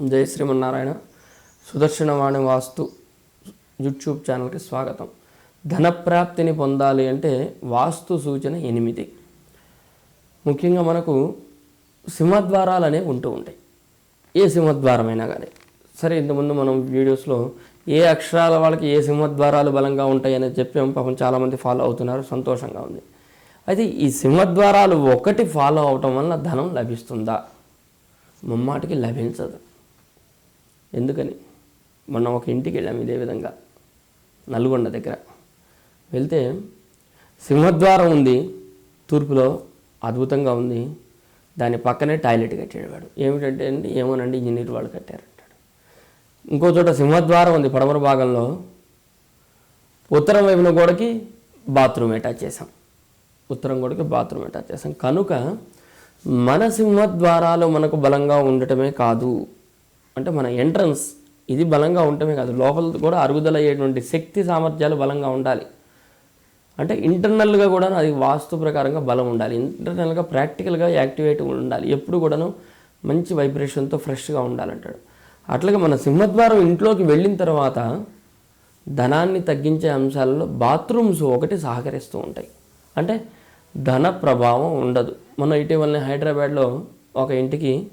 జై శ్రీమన్నారాయణ. సుదర్శనవాణి వాస్తు యూట్యూబ్ ఛానల్కి స్వాగతం. ధనప్రాప్తిని పొందాలి అంటే వాస్తు సూచన ఎనిమిది. ముఖ్యంగా మనకు సింహద్వారాలు అనేవి ఉంటూ ఉంటాయి. ఏ సింహద్వారమైనా కానీ సరే ఇంతకుముందు మనం వీడియోస్లో ఏ అక్షరాల వాళ్ళకి ఏ సింహద్వారాలు బలంగా ఉంటాయి చెప్పాము. పాపం చాలామంది ఫాలో అవుతున్నారు. సంతోషంగా ఉంది. అయితే ఈ సింహద్వారాలు ఒకటి ఫాలో అవటం వలన ధనం లభిస్తుందా? ముమ్మాటికి లభించదు. ఎందుకని? మనం ఒక ఇంటికి వెళ్ళాం ఇదే విధంగా. నల్గొండ దగ్గర. వెళ్తే సింహద్వారం ఉంది తూర్పులో అద్భుతంగా ఉంది. దాని పక్కనే టాయిలెట్ కట్టాడు వాడు ఏమిటంటే అండి ఏమోనండి ఇంజనీర్ వాళ్ళు కట్టారంటాడు ఇంకో చోట సింహద్వారం ఉంది పడమర భాగంలో. ఉత్తరం వైపున గోడకి బాత్రూమ్ అటాచ్ చేసాం ఉత్తరం గోడకి బాత్రూమ్ అటాచ్ చేసాం కనుక మన సింహద్వారాలు మనకు బలంగా ఉండటమే కాదు. అంటే మన ఎంట్రన్స్ ఇది బలంగా ఉండటమే కాదు లోపల కూడా అరుగుదల అయ్యేటువంటి శక్తి సామర్థ్యాలు బలంగా ఉండాలి. అంటే ఇంటర్నల్గా కూడా అది వాస్తు ప్రకారంగా బలం ఉండాలి. ఇంటర్నల్గా ప్రాక్టికల్గా యాక్టివేట్ ఉండాలి. ఎప్పుడు కూడాను మంచి వైబ్రేషన్తో ఫ్రెష్గా ఉండాలంటాడు. అట్లాగే మన సింహద్వారం ఇంట్లోకి వెళ్ళిన తర్వాత ధనాన్ని తగ్గించే అంశాలలో బాత్రూమ్స్ ఒకటి సహకరిస్తూ ఉంటాయి. అంటే ధన ప్రభావం ఉండదు. మొన్న ఇటీవలనే హైదరాబాద్లో ఒక ఇంటికి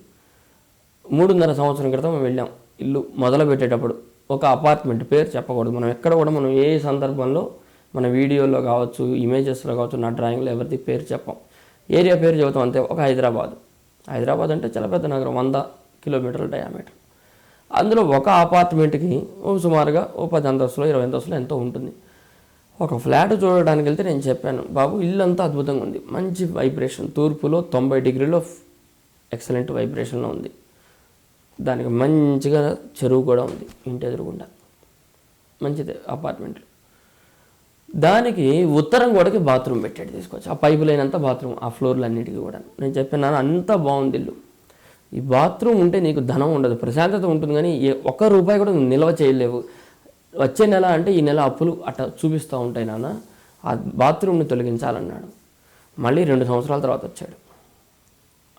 మూడున్నర సంవత్సరం క్రితం మేము వెళ్ళాం. ఇల్లు మొదలు పెట్టేటప్పుడు ఒక అపార్ట్మెంట్ పేరు చెప్పకూడదు. మనం ఎక్కడ కూడా మనం ఏ సందర్భంలో మన వీడియోలో కావచ్చు ఇమేజెస్లో కావచ్చు నా డ్రాయింగ్లో ఎవరిది పేరు చెప్పం. ఏరియా పేరు చెబుతాం అంతే. ఒక హైదరాబాద్. హైదరాబాద్ అంటే చాలా పెద్ద నగరం వంద కిలోమీటర్ల డయామీటర్. అందులో ఒక అపార్ట్మెంట్కి సుమారుగా ఓ పది అంతస్తులు ఇరవై అంతస్తులు ఎంతో ఉంటుంది. ఒక ఫ్లాట్ చూడడానికి వెళ్తే నేను చెప్పాను బాబు ఇల్లు అంతా అద్భుతంగా ఉంది. మంచి వైబ్రేషన్ తూర్పులో తొంభై డిగ్రీలో ఎక్సలెంట్ వైబ్రేషన్లో ఉంది. దానికి మంచిగా చెరువు కూడా ఉంది ఇంటి ఎదురుగుండా. మంచిదే అపార్ట్మెంట్లు దానికి ఉత్తరం గోడకి బాత్రూమ్ పెట్టాడు తీసుకొచ్చి. ఆ పైపు లేనంత బాత్రూమ్ ఆ ఫ్లోర్లు అన్నిటికీ కూడా. నేను చెప్పినాను అంతా బాగుంది ఇల్లు. ఈ బాత్రూమ్ ఉంటే నీకు ధనం ఉండదు ప్రశాంతత ఉంటుంది కానీ ఏ ఒక్క రూపాయి కూడా నువ్వు నిల్వ చేయలేవు. వచ్చే నెల అంటే ఈ నెల అప్పులు అట్లా చూపిస్తూ ఉంటాయి నాన్న. ఆ బాత్రూమ్ని తొలగించాలన్నాడు. మళ్ళీ రెండు సంవత్సరాల తర్వాత వచ్చాడు.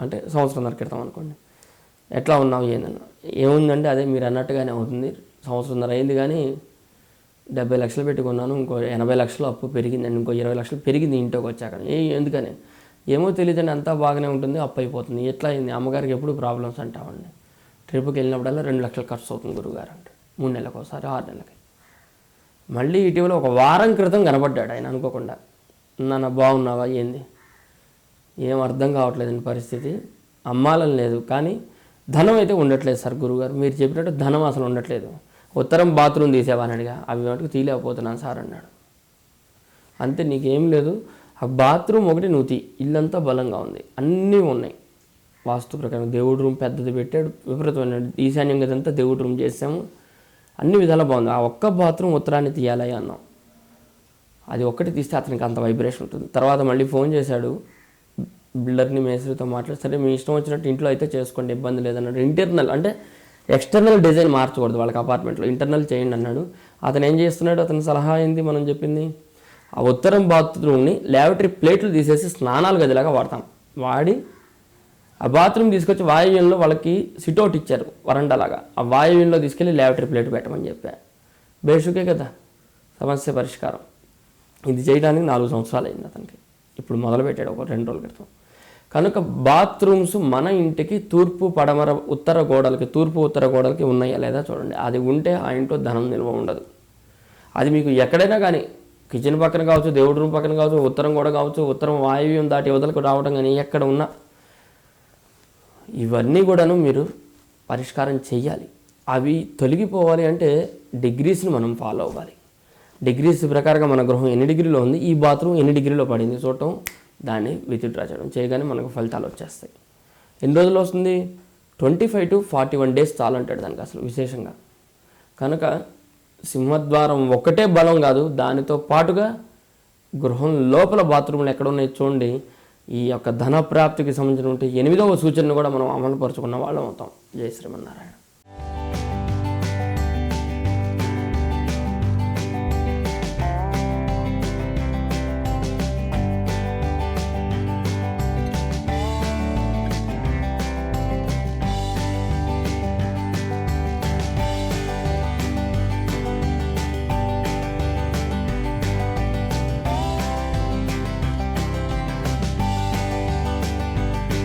అంటే సంవత్సరంన్నర క్రితం అనుకోండి. ఎట్లా ఉన్నావు ఏందన్న ఏముందంటే అదే మీరు అన్నట్టుగానే అవుతుంది. సంవత్సరంన్నర అయింది కానీ డెబ్బై లక్షలు పెట్టుకున్నాను ఇంకో ఎనభై లక్షలు అప్పు పెరిగిందండి ఇంకో ఇరవై లక్షలు పెరిగింది ఇంట్లోకి వచ్చాక. ఏ ఎందుకని? ఏమో తెలియదండి అంతా బాగానే ఉంటుంది అప్పు అయిపోతుంది. ఎట్లా అయింది? అమ్మగారికి ఎప్పుడు ప్రాబ్లమ్స్ అంటామండి ట్రిప్కి వెళ్ళినప్పుడల్లా రెండు లక్షలు ఖర్చు అవుతుంది గురుగారు అంటే మూడు నెలలకు ఒకసారి ఆరు నెలలకి. మళ్ళీ ఇటీవల ఒక వారం క్రితం కనబడ్డాడు ఆయన అనుకోకుండా. నాన్న బాగున్నావా? ఏంది? ఏం అర్థం కావట్లేదండి పరిస్థితి. అమ్మాలని లేదు. కానీ ధనం అయితే ఉండట్లేదు సార్ గురుగారు. మీరు చెప్పినట్టు ధనం అసలు ఉండట్లేదు. ఉత్తరం బాత్రూమ్ తీసేవానడిగా అవి మటుకు తీయలేకపోతున్నాను సార్ అన్నాడు. అంతే నీకేం లేదు. ఆ బాత్రూమ్ ఒకటి నువ్వు తీ. ఇల్లంతా బలంగా ఉంది. అన్నీ ఉన్నాయి. వాస్తు ప్రకారం దేవుడి రూమ్ పెద్దది పెట్టాడు. విపరీతమైన ఈశాన్యం గదంతా దేవుడి రూమ్ చేసాము. అన్ని విధాలా బాగుంది. ఆ ఒక్క బాత్రూమ్ ఉత్తరాన్ని తీయాలి అన్నాం. అది ఒక్కటి తీస్తే అతనికి అంత వైబ్రేషన్ ఉంటుంది. తర్వాత మళ్ళీ ఫోన్ చేశాడు. బిల్డర్ని మేస్త్రితో మాట్లాడి సరే మీ ఇష్టం వచ్చినట్టు ఇంట్లో అయితే చేసుకోండి ఇబ్బంది లేదన్నాడు. ఇంటర్నల్ అంటే ఎక్స్టర్నల్ డిజైన్ మార్చకూడదు వాళ్ళకి అపార్ట్మెంట్లో. ఇంటర్నల్ చేయండి అన్నాడు. అతను ఏం చేస్తున్నాడు? అతని సలహా ఏంది మనం చెప్పింది? ఆ ఉత్తరం బాత్రూమ్ని ల్యాబరేటరీ ప్లేట్లు తీసేసి స్నానాలు గదిలాగా వాడతాం. వాడి ఆ బాత్రూమ్ తీసుకొచ్చి వాయువ్యంలో వాళ్ళకి సిట్అవుట్ ఇచ్చారు వరండాలాగా. ఆ వాయువ్యంలో తీసుకెళ్ళి ల్యాబరేటరీ ప్లేట్ పెట్టమని చెప్పా. బేషుకే కదా సమస్య పరిష్కారం. ఇది చేయడానికి నాలుగు సంవత్సరాలు అయింది అతనికి. ఇప్పుడు మొదలు పెట్టాడు ఒక రెండు రోజుల క్రితం. కనుక బాత్రూమ్స్ మన ఇంటికి తూర్పు పడమర ఉత్తర గోడలకి తూర్పు ఉత్తర గోడలకి ఉన్నాయా లేదా చూడండి. అది ఉంటే ఆ ఇంట్లో ధనం నిల్వ ఉండదు. అది మీకు ఎక్కడైనా కానీ కిచెన్ పక్కన కావచ్చు దేవుడి రూమ్ పక్కన కావచ్చు ఉత్తరం కూడా కావచ్చు ఉత్తరం వాయువ్యం దాటి వదలకు రావడం కానీ ఎక్కడ ఉన్నా ఇవన్నీ కూడాను మీరు పరిష్కారం చేయాలి అవి తొలగిపోవాలి అంటే డిగ్రీస్ని మనం ఫాలో అవ్వాలి. డిగ్రీస్ ప్రకారంగా మన గృహం ఎన్ని డిగ్రీలో ఉంది? ఈ బాత్రూమ్ ఎన్ని డిగ్రీలో పడింది? చూడటం దాన్ని విత్డ్రా చేయడం చేయగానే మనకు ఫలితాలు వచ్చేస్తాయి. ఎన్ని రోజులు వస్తుంది? Twenty five to forty one days చాలంటాడు దానికి అసలు విశేషంగా. కనుక సింహద్వారం ఒకటే బలం కాదు దానితో పాటుగా గృహం లోపల బాత్రూమ్లు ఎక్కడ ఉన్నాయి చూడండి. ఈ యొక్క ధన ప్రాప్తికి సంబంధించినటువంటి ఎనిమిదవ సూచనను కూడా మనం అమలుపరుచుకున్న వాళ్ళం అవుతాం. జయ శ్రీమన్నారాయణ.